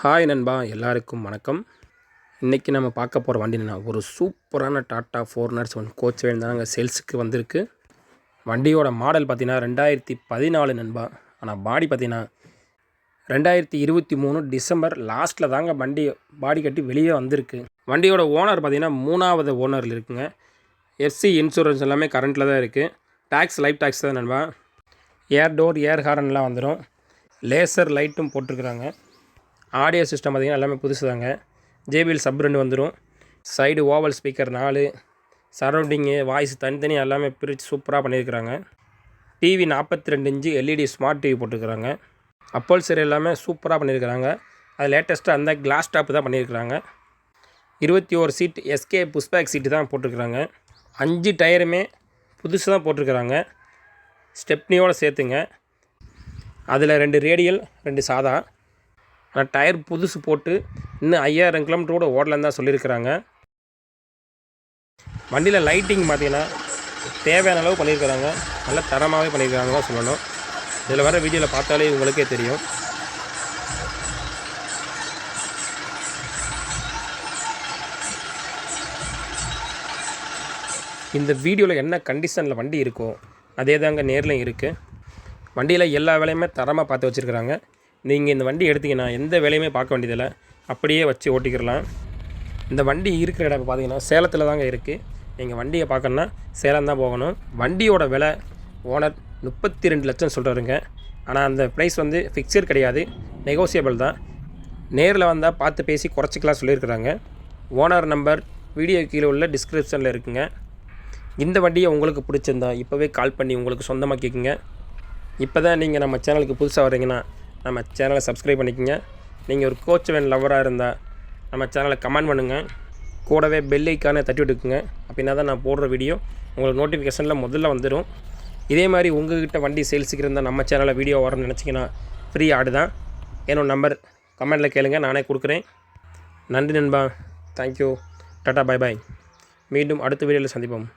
Hi நண்பா எல்லாருக்கும் வணக்கம். இன்றைக்கி நம்ம பார்க்க போகிற வண்டி என்னன்னா ஒரு சூப்பரான டாட்டா ஃபோர் நர்ஸ் ஒன் கோச் வேன் தாங்க சேல்ஸுக்கு வந்திருக்கு. வண்டியோட மாடல் பார்த்தீங்கன்னா ரெண்டாயிரத்தி பதினாலு நண்பா. ஆனால் பாடி பார்த்தீங்கன்னா ரெண்டாயிரத்தி இருபத்தி மூணு டிசம்பர் லாஸ்ட்டில் தாங்க வண்டி பாடி கட்டி வெளியே வந்திருக்கு. வண்டியோட ஓனர் பார்த்தீங்கன்னா மூணாவது ஓனரில் இருக்குங்க. எஃப்சி இன்சூரன்ஸ் எல்லாமே கரண்ட்டில் தான் இருக்குது டேக்ஸ் லைஃப் டேக்ஸ் தான் நண்பா. ஏர் டோர் ஏர் ஹாரன்லாம் வந்துடும் லேசர் லைட்டும் போட்டிருக்குறாங்க. ஆடியோ சிஸ்டம் பார்த்திங்கன்னா எல்லாமே புதுசு தாங்க. ஜேபிஎல் சப் ரெண்டு வந்துடும் சைடு ஓவல் ஸ்பீக்கர் நாலு. சரௌண்டிங்கு வாய்ஸ் தனித்தனியாக எல்லாமே பிரித்து சூப்பராக பண்ணியிருக்கிறாங்க. டிவி நாற்பத்தி ரெண்டு இன்ச்சு எல்இடி ஸ்மார்ட் டிவி போட்டுருக்குறாங்க. அப்போல் சரி எல்லாமே சூப்பராக பண்ணியிருக்கிறாங்க. அது லேட்டஸ்ட்டாக அந்த கிளாஸ் டாப் தான் பண்ணியிருக்கிறாங்க. இருபத்தி ஒரு சீட் எஸ்கே புஷ்பேக் சீட்டு தான் போட்டிருக்கிறாங்க. அஞ்சு டயருமே புதுசு தான் போட்டிருக்கிறாங்க. ஸ்டெப்னியோடு சேர்த்துங்க. அதில் ரெண்டு ரேடியல் ரெண்டு சாதா. ஆனால் டயர் புதுசு போட்டு இன்னும் ஐயாயிரம் கிலோமீட்டர் கூட ஓடலன்னு தான் சொல்லியிருக்கிறாங்க. வண்டியில் லைட்டிங் பார்த்தீங்கன்னா தேவையான அளவு பண்ணியிருக்கிறாங்க. நல்ல தரமாகவே பண்ணியிருக்காங்க தான் சொல்லணும். இதில் வர வீடியோவில் பார்த்தாலே உங்களுக்கே தெரியும். இந்த வீடியோவில் என்ன கண்டிஷனில் வண்டி இருக்கோ அதே தாங்க நேரில் இருக்குது வண்டியில் எல்லா வேலையுமே தரமாக பார்த்து வச்சுருக்குறாங்க. நீங்கள் இந்த வண்டி எடுத்தீங்கன்னா எந்த வேலையுமே பார்க்க வேண்டியதில்லை. அப்படியே வச்சு ஓட்டிக்கிறலாம் இந்த வண்டி இருக்கிற இடம் பார்த்தீங்கன்னா சேலத்தில் தாங்க இருக்குது நீங்கள் வண்டியை பார்க்கணுன்னா சேலம் தான் போகணும். வண்டியோட விலை ஓனர் முப்பத்தி ரெண்டு லட்சம் சொல்கிறாருங்க ஆனால் அந்த ப்ரைஸ் வந்து ஃபிக்ஸட் கிடையாது. நெகோசியபிள் தான். நேரில் வந்தால் பார்த்து பேசி குறைச்சிக்கலாம் சொல்லியிருக்கிறாங்க. ஓனர் நம்பர் வீடியோ கீழே உள்ள டிஸ்கிரிப்ஷனில் இருக்குங்க. இந்த வண்டியை உங்களுக்கு பிடிச்சிருந்தா இப்போவே கால் பண்ணி உங்களுக்கு சொந்தமாக கேட்குங்க. இப்போ தான் நீங்கள் நம்ம சேனலுக்கு புதுசாக வரீங்கன்னா நம்ம சேனலை சப்ஸ்கிரைப் பண்ணிக்கோங்க. நீங்கள் ஒரு கோச் வேன் லவராக இருந்தால் நம்ம சேனலை கமெண்ட் பண்ணுங்கள் கூடவே பெல் ஐக்கானை தட்டி விட்டுக்குங்க. அப்படின்னா தான் நான் போடுற வீடியோ உங்களுக்கு நோட்டிஃபிகேஷனில் முதல்ல வந்துடும் இதே மாதிரி உங்கள்கிட்ட வண்டி சேல்ஸுக்கு இருந்தால் நம்ம சேனலில் வீடியோ வரணும்னு நினச்சிங்கன்னா ஃப்ரீ ஆடு தான். என்னோடய நம்பர் கமெண்டில் கேளுங்க நானே கொடுக்குறேன். நன்றி நண்பா. தேங்க்யூ டாட்டா பாய் பாய் மீண்டும் அடுத்த வீடியோவில் சந்திப்போம்.